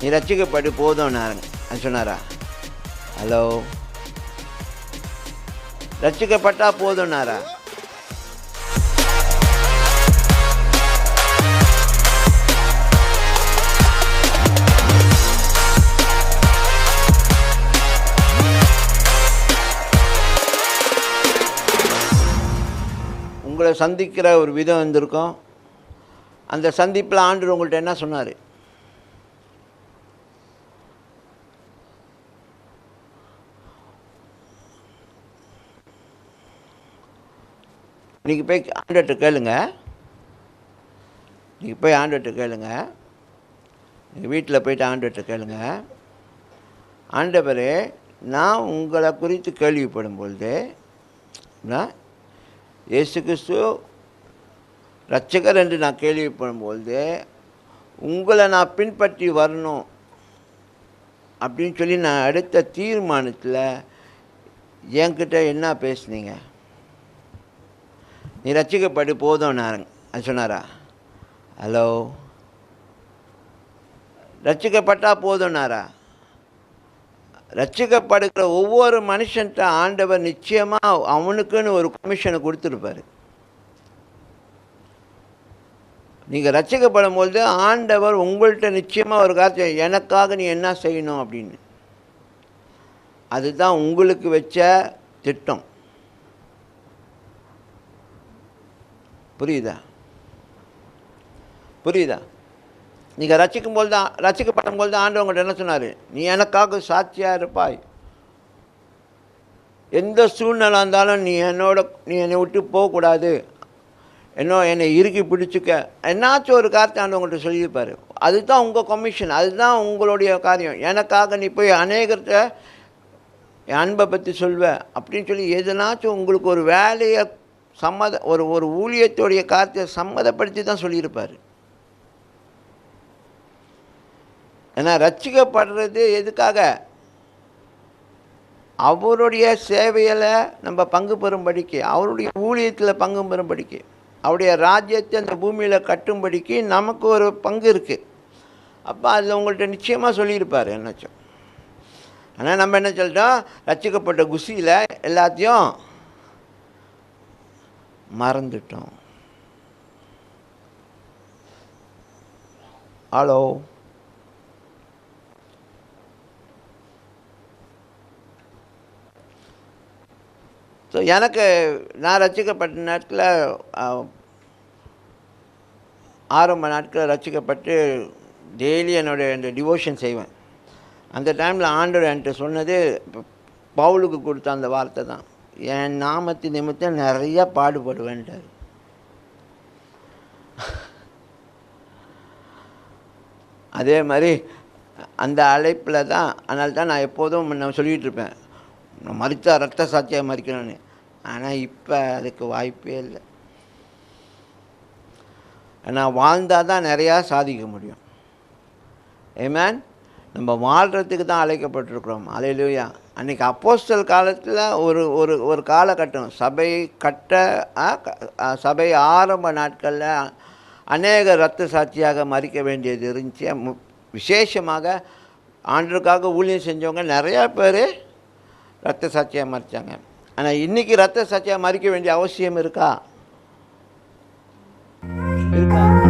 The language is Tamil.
நீ ரட்சிக்கப்பட்டு போதும்னாருங்க. அது சொன்னாரா? ஹலோ? ரட்சிக்கப்பட்டா போதும்னாரா? உங்களை சந்திக்கிற ஒரு விதம் வந்திருக்கும். அந்த சந்திப்பில் ஆண்டு உங்கள்கிட்ட என்ன சொன்னார்? நீங்கள் போய் ஆண்டர்கிட்ட கேளுங்க. நீங்கள் போய் ஆண்டர்கிட்ட கேளுங்க. நீங்கள் வீட்டில் போயிட்டு ஆண்டர்கிட்ட கேளுங்க. ஆண்டவரே நான் உங்களை குறித்து கேள்விப்படும் பொழுது இயேசு கிறிஸ்து ரட்சகர் என்று நான் கேள்விப்படும் பொழுது உங்களை நான் பின்பற்றி வரணும் அப்படின்னு சொல்லி நான் எடுத்த தீர்மானத்தில் என்கிட்ட என்ன பேசுனீங்க? நீ ரட்சிக்கப்பட்டு போதும் அது சொன்னாரா? ஹலோ? ரட்சிக்கப்பட்டா போதும்னாரா? ரட்சிக்கப்படுகிற ஒவ்வொரு மனுஷன்ட்ட ஆண்டவர் நிச்சயமாக அவனுக்குன்னு ஒரு கமிஷனை கொடுத்துருப்பாரு. நீங்கள் ரட்சிக்கப்படும் பொழுது ஆண்டவர் உங்கள்கிட்ட நிச்சயமாக ஒரு காரியத்தை எனக்காக நீ என்ன செய்யணும்? அப்படின்னு. அதுதான் உங்களுக்கு வச்ச திட்டம். புரியுதா? புரியுதா? நீங்கள் ரசிக்கும் போது தான் ரசிக்கப்படும் போது தான் ஆண்டவங்கள்ட்ட என்ன சொன்னார்? நீ எனக்காக சாட்சியாக இருப்பாய். எந்த சூழ்நிலை இருந்தாலும் நீ என்னோட நீ என்னை விட்டு போகக்கூடாது. என்ன என்னை இறுக்கி பிடிச்சிக்க. என்னாச்சும் ஒரு காரியத்தை ஆண்டவங்கள்ட்ட சொல்லியிருப்பார். அதுதான் உங்கள் கமிஷன் அதுதான் உங்களுடைய காரியம். எனக்காக நீ போய் அநேகர்கிட்ட என் அன்பை பற்றி சொல்வேன் அப்படின்னு சொல்லி எதுனாச்சும் உங்களுக்கு ஒரு வேலையை சம்மத ஒரு ஒரு ஊழியத்துடைய காரியத்தை சம்மதப்படுத்தி தான் சொல்லியிருப்பார். ஏன்னா ரச்சிக்கப்படுறது எதுக்காக? அவருடைய சேவையில் நம்ம பங்கு பெறும்படிக்கு அவருடைய ஊழியத்தில் பங்கு பெறும்படிக்கு அவருடைய ராஜ்யத்தை அந்த பூமியில் கட்டும்படிக்கு நமக்கு ஒரு பங்கு இருக்குது அப்போ அதில் உங்கள்கிட்ட நிச்சயமாக சொல்லியிருப்பார் என்னச்சோம். ஆனால் நம்ம என்ன சொல்லிட்டோம் ரச்சிக்கப்பட்ட குசியில் எல்லாத்தையும் மறந்துட்டோம். ஹலோ ஸோ எனக்கு நான் ரசிக்கப்பட்ட நேரத்தில் ஆரம்ப நாட்களில் ரசிக்கப்பட்டு டெய்லி என்னுடைய இந்த டிவோஷன் செய்வேன். அந்த டைமில் ஆண்டவர் என்கிட்ட சொன்னது பவுலுக்கு கொடுத்த அந்த வார்த்தை தான். என் நாமத்தின் நிமித்தம் நிறைய பாடுபடுவேன்ட்டார் அதே மாதிரி அந்த அழைப்பில் தான் அதனால தான் நான் எப்போதும் நான் சொல்லிகிட்டு இருப்பேன். நான் மறித்தா ரத்த சாட்சியாக மறிக்கணும்னு. ஆனால் இப்போ அதுக்கு வாய்ப்பே இல்லை. நான் வாழ்ந்தால் தான் நிறையா சாதிக்க முடியும். ஏமேன் நம்ம வாழ்கிறதுக்கு தான் அழைக்கப்பட்டிருக்கிறோம். அலையிலுயா அன்றைக்கி அப்போஸ்தல் காலத்தில் ஒரு ஒரு ஒரு காலகட்டம். சபை கட்ட சபை ஆரம்ப நாட்களில் அநேக ரத்த சாட்சியாக மறிக்க வேண்டியது இருந்துச்சு. மு- விசேஷமாக ஆண்டுக்காக ஊழியம் செஞ்சவங்க நிறையா பேர் ரத்த சாட்சியாக மறிச்சாங்க. ஆனால் இன்றைக்கி ரத்த சாட்சியாக மறிக்க வேண்டிய அவசியம் இருக்கா? இருக்கா?